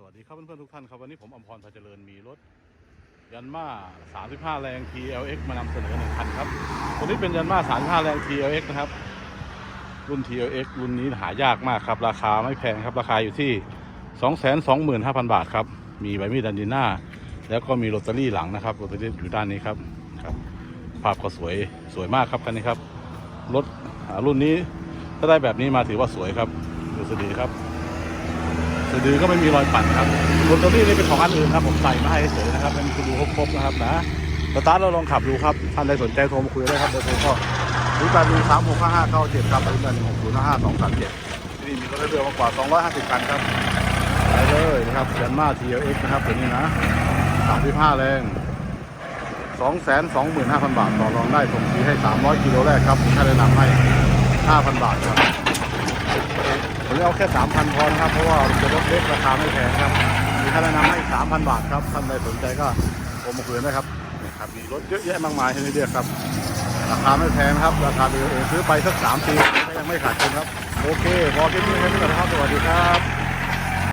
สวัสดีครับเพื่อนๆทุกท่านครับ วันนี้ผมอมพรพาเจริญมีรถ ยันมา35 แรง TLX มานำเสนอหนึ่งคันครับตัวนี้เป็นยันมา35 แรง TLX นะครับ รุ่น TLX รุ่นนี้หายากมากครับ ราคาไม่แพงครับ ราคาอยู่ที่ 225,000 บาทครับ มีใบมีดดันดิน่าแล้วก็มีโรตารี่หลังนะครับโรตารี่อยู่ด้านนี้ครับครับ ภาพก็สวยสวยมากครับคันนี้ครับรถรุ่นนี้ถ้าได้แบบนี้มาถือว่าสวยครับดูสดีครับ สะดือก็ไม่มีรอยปั่นครับรถตัวนี้นี่เป็นของอันอื่นครับผมใส่มาให้เฉยนะครับเป็นคือดูครบๆนะครับนะสตาร์ทเราลองขับดูครับท่านใดสนใจโทรมาคุยได้ครับเบอร์โทรก็ศูนย์แปดหนึ่งสามหกห้าห้าเก้าเจ็ดครับศูนย์แปดหนึ่งหกศูนย์ห้าสองสามเจ็ดที่นี่มีรถเรือมากกว่าสองร้อยห้าสิบคันครับไปเลยนะครับยันมา TLX นะครับตัวนี้นะสามสิบห้าแรงสองแสนสองหมื่นห้าพันบาทต่อรองได้ส่งฟรีให้สามร้อยกิโลแรกครับผมค่าแนะนำให้ห้าพันบาทครับ ผมจะเอาแค่3,000พอนะครับ เพราะว่าเป็นรถเล็กราคาไม่แพงครับ มีค่าแนะนำให้3,000บาทครับท่านใดสนใจก็โทรมาคุยนะครับนี่ครับ มีรถเยอะแยะมากมายให้เลือกครับ ราคาไม่แพงครับ ราคาดีเองซื้อไปสัก3ปีก็ยังไม่ขาดทุนครับ โอเคพอแค่นี้แค่นี้ก่อนนะครับสวัสดีครับ